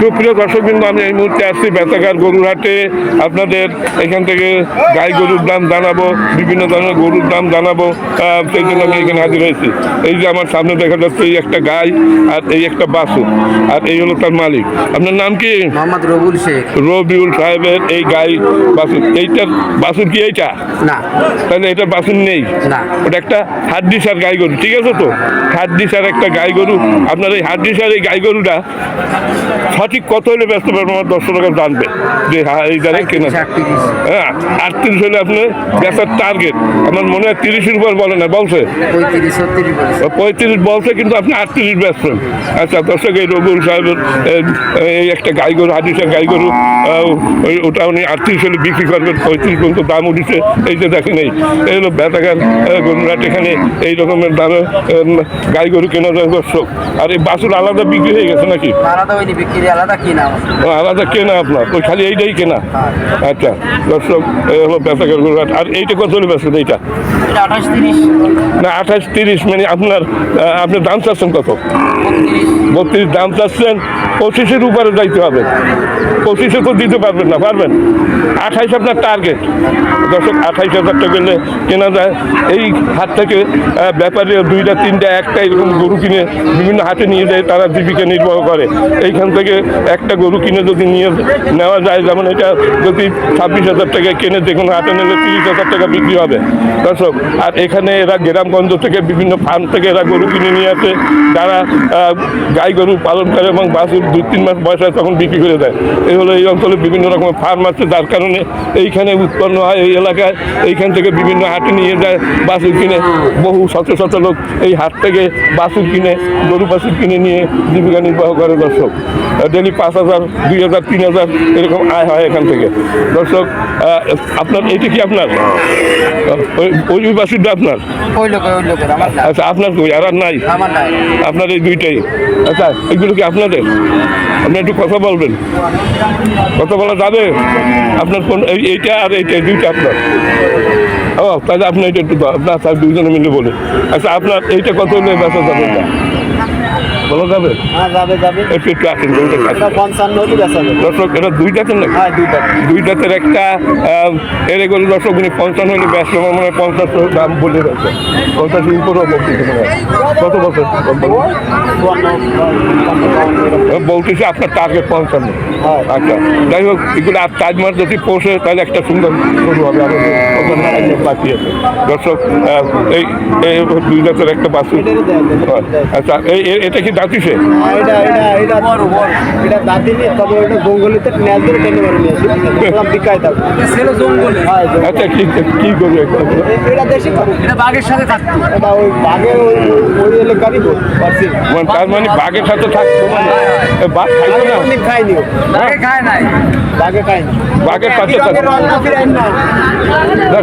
সুপ্রিয় দর্শক বিন্দু আমি এই মুহূর্তে আসছি বেতাকার গরুর হাটে আপনাদের এখান থেকে গাই গরুর দাম জানাব বিভিন্ন ধরনের গরুর দাম জানাব সেই জন্য আমি এখানে হাজির হয়েছি। এই যে আমার সামনে দেখা যাচ্ছে এই একটা গাই আর এই একটা বাসু আর এই হলো তার মালিক। আপনার নাম কি? মোহাম্মদ রবুল শেখ। রবিউল সাহেবের এই গাই বাসুর এইটার বাসুর কি এইটা? না। তাহলে এটা বাসুর নেই? না। ওটা একটা হাড্ডিসার গাই গরু ঠিক আছে তো? হাড্ডিসার একটা গাই গরু। আপনার এই হাড্ডিসার এই গাই গরুটা সঠিক কত হলে ব্যস্ত পারবেন আমার দর্শকরা জানবে যে হ্যাঁ এই জায়গায় কেনা। হ্যাঁ আটত্রিশ হলে আপনি বেচার টার্গেট আমার মনে হয় তিরিশের উপর বলে না বলছে? পঁয়ত্রিশ বলেছে কিন্তু আপনি আটত্রিশ বেচছেন আচ্ছা দর্শক এই রবুল সাহেবের এই একটা গাই গরু হাদিসের গাই গরু ওই- ওটা উনি আটত্রিশ হলে বিক্রি করবেন পঁয়ত্রিশ পর্যন্ত দাম উঠেছে এই যে দেখেন এই হলো বেতাকার গরুরাট এখানে এই রকমের দামে গাই গরু কেনা যায় দর্শক আর এই বাসুর আলাদা বিক্রি হয়ে গেছে নাকি? আলাদা হয়নি বিক্রি আলাদা কিনা ও, আলাদা কেনা আপনার। ওই খালি এইটাই কেনা। আচ্ছা দর্শক হলো বেতাকার গরুরাট আর এইটা কত হলে বেচছেন এইটা? না আঠাশ তিরিশ মানে আপনার আহ, আপনার দাম চাচ্ছেন কত? বত্রিশ। বত্রিশ দাম চাচ্ছেন পঁচিশের উপরে যাইতে হবে। পঁচিশে তো দিতে পারবেন না পারবেন? আঠাইশ আপনার টার্গেট। দর্শক আঠাইশ হাজার টাকা গেলে কেনা যায়। এই হাট থেকে ব্যাপারে দুইটা তিনটা একটা এরকম গরু কিনে বিভিন্ন হাটে নিয়ে যায় তারা জীবিকা নির্বাহ করে। এইখান থেকে একটা গরু কিনে যদি নিয়ে নেওয়া যায়, যেমন এটা যদি ছাব্বিশ হাজার টাকা কিনে দেখুন হাটে নিলে তিরিশ হাজার টাকা বিক্রি হবে। দর্শক, আর এখানে এরা গ্রামগঞ্জ থেকে বিভিন্ন ফার্ম থেকে এরা গরু কিনে নিয়ে আসে। যারা গাই গরু পালন করে এবং বাছুর দু তিন মাস বয়স হয়, তখন বিক্রি করে দেয়। এই হলো এই অঞ্চলে বিভিন্ন রকমের ফার্ম আছে, যার কারণে এইখানে উৎপন্ন হয়, এই এলাকায় এইখান থেকে বিভিন্ন হাটে নিয়ে যায়, বাছুর কিনে। বহু শত শত লোক এই হাট থেকে বাছুর কিনে, গরু বাছুর কিনে নিয়ে জীবিকা নির্বাহ করে দর্শক। ডেলি পাঁচ হাজার দুই হাজার তিন হাজার এরকম আয় হয় এখান থেকে। দর্শক আপনার এইটা কি আপনার? ওই ওই ওই আপনার আচ্ছা আপনার কই? আর নাই? আপনার এই দুইটাই? আচ্ছা এগুলো কি আপনাদের? আপনি একটু কথা বলবেন। কথা বলা যাবে? আপনার কোন এই এইটা আর এইটা এই দুইটা আপনার। ও তাহলে আপনি এটা একটু আপনার দুইজনে মিলে বলে আচ্ছা আপনার এইটা কত হলে বেচা যাবে এটা বলা যাবে? হ্যাঁ যাবে যাবে। একটু একটু আসেন দুইটা কাছে। পঞ্চান্ন হলে বেচা যাবে। দর্শক এটা দুই জাতের হ্যাঁ দুইটা একটা এর এগুলো দর্শক উনি পঞ্চান্ন হলে ব্যস্ত আমার মনে হয় পঞ্চাশ দাম বলে রয়েছে পঞ্চাশের উপরেও কত বছর বলতেছে আপনার টার্গেট পঞ্চান্ন। আচ্ছা যাই হোক এগুলো আর চার মাস যদি পৌঁছে তাহলে একটা সুন্দর গরু হবে আমাদের বাকি আছে দর্শক এই দুই জাতের একটা বাছুর। আচ্ছা এই এটা কি দাঁতিছে এটা এটা এটা বড় বড়। এটা দাঁতিনি তবে ওটা জঙ্গলিতে ন্যাজ ধরে টেনে মারে নিয়ে দেখলাম বিকায় থাকবে ছেলে জঙ্গলে। হ্যাঁ আচ্ছা কি কি করবে এটা দেশি এটা বাঘের সাথে থাকতো। এটা ওই বাঘের ওই ওই- ওই এলাকারই পারছি মানে তার মানে বাঘের সাথে থাকতো। মানে বাঘ খাইতো না? বাঘে খায় নাই। বাঘে বাঘের সাথে থাকতো না।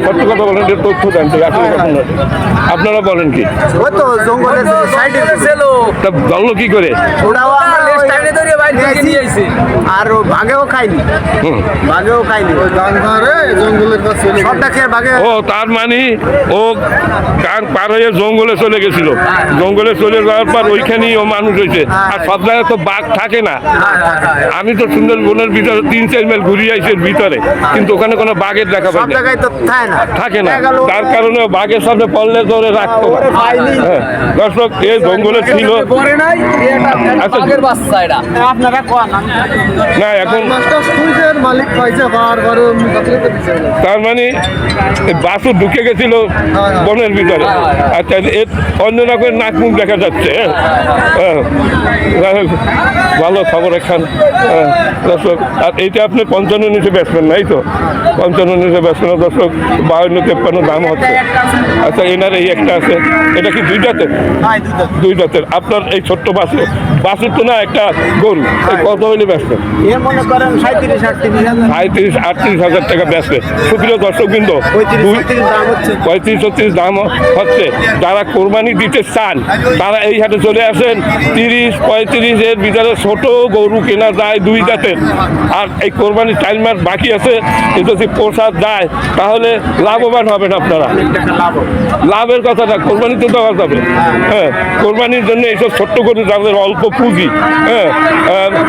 সত্য কথা বলেন তথ্য দেন কথা আপনারা বলেন কি? ওই তো জঙ্গলের সাইডে ছিল তা কি করে? আর ও বাঘেও বাঘে ও তার মানে ও কান পার হয়ে জঙ্গলে চলে গেছিল। জঙ্গলে চলে যাওয়ার পর ওইখানেই ও মানুষ হয়েছে। আর সব জায়গায় তো বাঘ থাকে না। আমি তো সুন্দরবনের ভিতরে তিন চার মাইল ঘুরিয়ে আইছি ভিতরে। কিন্তু ওখানে কোনো বাঘের দেখা পাই না জায়গায় তো থাকে না। তার কারণে বাঘের সামনে পড়লে ধরে রাখতো হ্যাঁ, দর্শক এ জঙ্গলে ছিল আচ্ছা। বাঘের বাচ্চা এটা। আপনারা কোন? না এখন মাস্টার মালিক পাইছে বারবার তার মানে বাসু ঢুকে গেছিল বনের ভিতরে। আচ্ছা এর অন্য রকমের নাক মুখ দেখা যাচ্ছে হ্যাঁ। হ্যাঁ। ভালো খবর এখান হ্যাঁ, দর্শক আর এইটা আপনি পঞ্চান্ন নিচে ব্যাটসম্যান নাই তো? পঞ্চান্ন নিচে ব্যাটসম্যান দর্শক বাউন্ন তেপ্পান্ন দাম হচ্ছে। আচ্ছা এনার এই একটা আছে। এটা কি দুই জাতের? হাই দুটো দুই জাতের। আপনার এই ছোট্ট বাসু বাসুর তো না একটা গরু কত হইলে বেচবেন করেন সাঁত্রিশ আটত্রিশ হাজার। টাকা বেচবে সুপ্রিয় দর্শক বিন্দু পঁয়ত্রিশ ছত্রিশ দাম হচ্ছে। যারা কোরবানি দিতে চান তারা এই হাটে চলে আসেন। তিরিশ পঁয়ত্রিশ এর ভিতরে ছোট গরু কেনা যায় দুই জাতের। আর এই কোরবানির চার মাস বাকি আছে যদি প্রসাদ যায় তাহলে লাভবান হবেন আপনারা। লাভের কথাটা কোরবানিতে দেওয়া যাবে। হ্যাঁ কোরবানির জন্য এইসব ছোট্ট গরু যাদের অল্প পুঁজি হ্যাঁ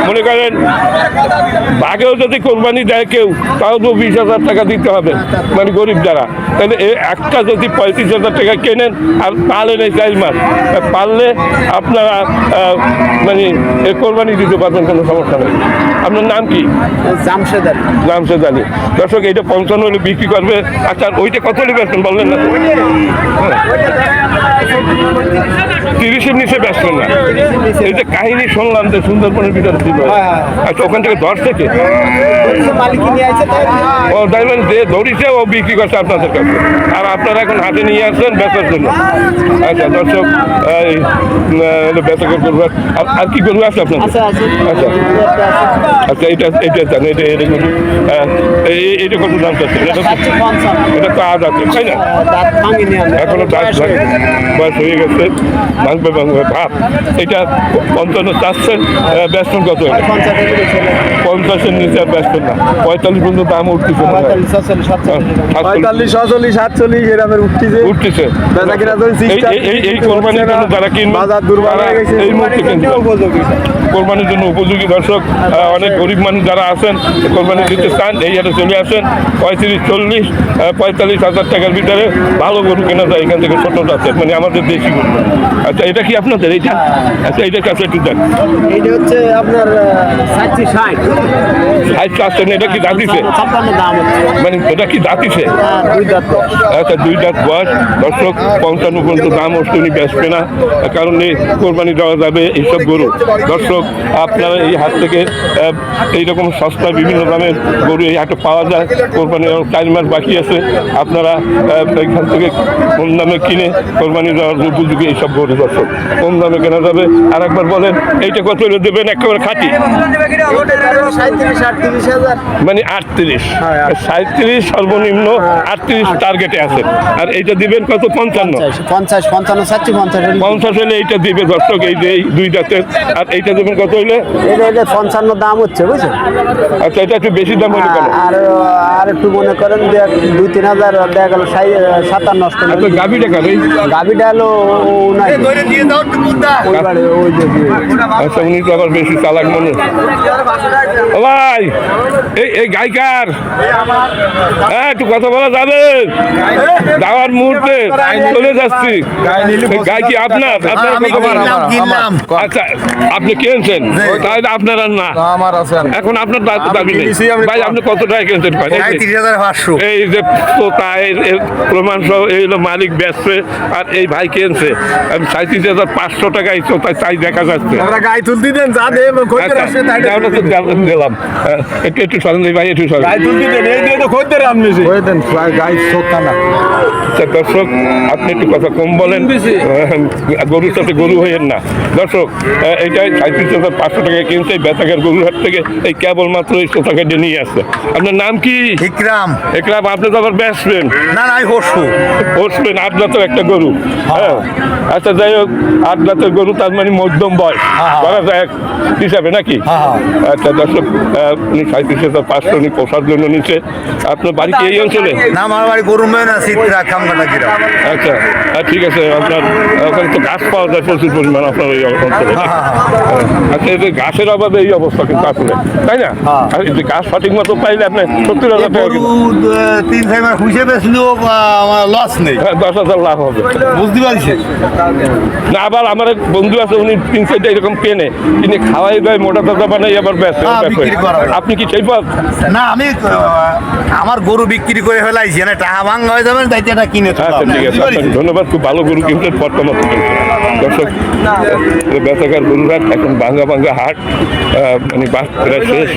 মনে করেন ভাগেও যদি কোরবানি দেয় কেউ তাও তো বিশ হাজার টাকা দিতে হবে মানে গরিব যারা। তাহলে একটা যদি পঁয়ত্রিশ হাজার টাকা কেনেন আর পালেন এই চার মাস পারলে আপনারা মানে এ কোরবানি দিতে পারবেন কোনো সমস্যা নেই। আপনার নাম কি? জামশেদ আলী। জামশেদ আলী। দর্শক এইটা পঞ্চান্ন হলে বিক্রি করবে। আচ্ছা ওইটা কত বেচবেন বললেন না তিরিশের নিচে বেচবেন না? এই যে কাহিনী শুনলাম যে সুন্দরবনের ভিতরে ছিল। হ্যাঁ, হ্যাঁ। আচ্ছা ওখান থেকে দশ থেকে ও দেখবেন যে ধরিছে ও বিক্রি করছে আপনাদের কাছে। আর আপনারা এখন হাতে নিয়ে আসছেন বেচার জন্য। আচ্ছা দর্শক বেচাকে করব আর কি করব আছে আছে আচ্ছা। আচ্ছা এটা এটা জান এটা এটা আহ, এইটা কত দাম চাচ্ছে এটা তো এটা আজ আছে তাই না? আমরা এখনও দাঁত লাগে বয়স হয়ে গেছে। ভাঙবে ভাঙবে ভাব এটা পঞ্চান্ন চাচ্ছেন ব্যস্ত কত পঞ্চাশের নিচে আর ব্যস্ত না। পঁয়তাল্লিশ পর্যন্ত দাম উঠতেছে পঁয়তাল্লিশ ছচল্লিশ সাতচল্লিশ সাতচল্লিশ। সাতচল্লিশ উঠতেছে। উঠতেছে। এই এই- এই এই কোরবানির জন্য যারা কিনবে বাজার দুর্বল তারা এই মুহূর্তে কিনতে উপযোগী কোরবানির জন্য উপযোগী দর্শক অনেক গরিব মানুষ যারা আছেন কোরবানি দিতে চান এই হাটে চলে আসেন। পঁয়ত্রিশ চল্লিশ পঁয়তাল্লিশ হাজার টাকার ভিতরে ভালো গরু কেনা যায় এখান থেকে ছোট আছে মানে আমাদের দেশি গরু। আচ্ছা এটা কি আপনাদের? এইটা আচ্ছা এইটার কাছে একটু দেন। এইটা হচ্ছে আপনার ষাটটি ষাট। সাইজ আসছেন এটা কি ছাপ্পান্ন দাম হচ্ছে। মানে এটা কি হ্যাঁ, দাঁত দশ। আচ্ছা দুই দাঁত বয়স। দর্শক পঞ্চান্ন পর্যন্ত দাম হচ্ছে উনি বেচবে না কারণ এই কোরবানি দেওয়া যাবে এইসব গরু। দর্শক আপনারা এই হাট থেকে এইরকম সস্তা বিভিন্ন দামের গরু এই হাটে পাওয়া যায়। কোরবানি চার মাস বাকি আছে। আপনারা এখান থেকে কম দামে কিনে কোরবানি দেওয়ার উপযোগী এইসব গরু দর্শক কম দামে কেনা যাবে। আর একবার বলেন এইটা কত হলে দেবেন? একেবারে খাঁটি। মানে আটত্রিশ। হ্যাঁ, সাঁত্রিশ সর্বনিম্ন আটত্রিশ টার্গেটে আছে। আর এইটা দিবেন কত? পঞ্চান্ন। পঞ্চাশ পঞ্চাশ পঞ্চান্ন ষাটটি পঞ্চাশ পঞ্চাশ হলে এইটা দিবে দর্শক এই যে এই দুই জাতের আর এইটা দেবেন কত হইলে এটা এটা পঞ্চান্ন দাম হচ্ছে বুঝছেন? আচ্ছা এটা একটু বেশি দাম হইলে কেন আর আর একটু মনে করেন যে দুই তিন হাজার দেখা গেল সাতান্ন আচ্ছা গাভিটা হলো নাই ওই যে আচ্ছা উনি তো আবার বেশি চালাক মানুষ। ও ভাই এই এই গায়িকার। হ্যাঁ একটু কথা বলা যাবে? যাওয়ার মুহূর্তে চলে যাচ্ছি। এই গাই কি আপনার? আপনার কথা আচ্ছা আপনি কিনছেন? তাহলে আপনার আর না। আমার আছে এখন আপনার দাবি নেই। ভাই আপনি কত টাকা কিনছেন? ভাই? এই যে- তোতা প্রমাণ সহ এই হলো মালিক বেচছে আর এই ভাই কিনছে। আমি সাঁত্রিশ হাজার পাঁচশো টাকায় তোতা চাই দেখা যাচ্ছে। গাই তুলতে দেন যা দে আচ্ছা, তাই তো হ্যাঁ, একটু একটু সরেন ভাই একটু সরেন। গাই তুলতে দেন এই দিয়ে তো খদ্দের ওই দেন গাই সোতা না আচ্ছা, দর্শক আপনি একটু কথা কম বলেন। হ্যাঁ, গরুর সাথে গরু হইয়েন না। দর্শক এইটাই সাঁত্রিশ হাজার পাঁচশো টাকা কিনছে বেতাকের গরুর হাট থেকে এই কেবলমাত্র এই সোতাকে নিয়ে আসছে। আপনার নাম কি? ইকরাম। একরাম আপনি তো আবার বেচবেন না না হসু। বসবেন আট জাতের একটা গরু। হ্যাঁ। আচ্ছা যাই হোক আট জাতের গরু তার মানে মধ্যম বয়স বলা যায় এক হিসাবে নাকি? আচ্ছা দর্শক উনি সাঁত্রিশ হাজার পাঁচশো উনি পোষার জন্য নিচ্ছে। আপনার বাড়ি কি এই অঞ্চলে? না আমার বাড়ি আচ্ছা ঠিক আছে আপনার ওখানে তো পাওয়া যায় প্রচুর পরিমাণ আপনার এই অঞ্চলে আচ্ছা গাছের অভাবে এই অবস্থা কিন্তু আসলে তাই না? আর গাছ সঠিক মতো পাইলে আপনি সত্তর হাজার টাকা তিন চার মাস হুসে বেচলেও আমার লস নেই। হ্যাঁ, দশ হাজার লাভ হবে। বুঝতে পারছি না আবার আমার এক বন্ধু আছে উনি তিন চারটা এরকম কেনে। কিনে খাওয়াই দেয় মোটা তাজা বানাই আবার ব্যস্ত আপনি কি সেই পথ না আমি আমার গরু বিক্রি করে ফেলাইছি না টাকা ভাঙ্গা হয়ে যাবে তাই এটা কিনে আচ্ছা। ঠিক আছে ধন্যবাদ খুব ভালো গরু কিনছেন পট্টমত দর্শক বেচাকার গরুর হাট এখন ভাঙ্গা ভাঙ্গা হাট মানে বাস প্রায় শেষ।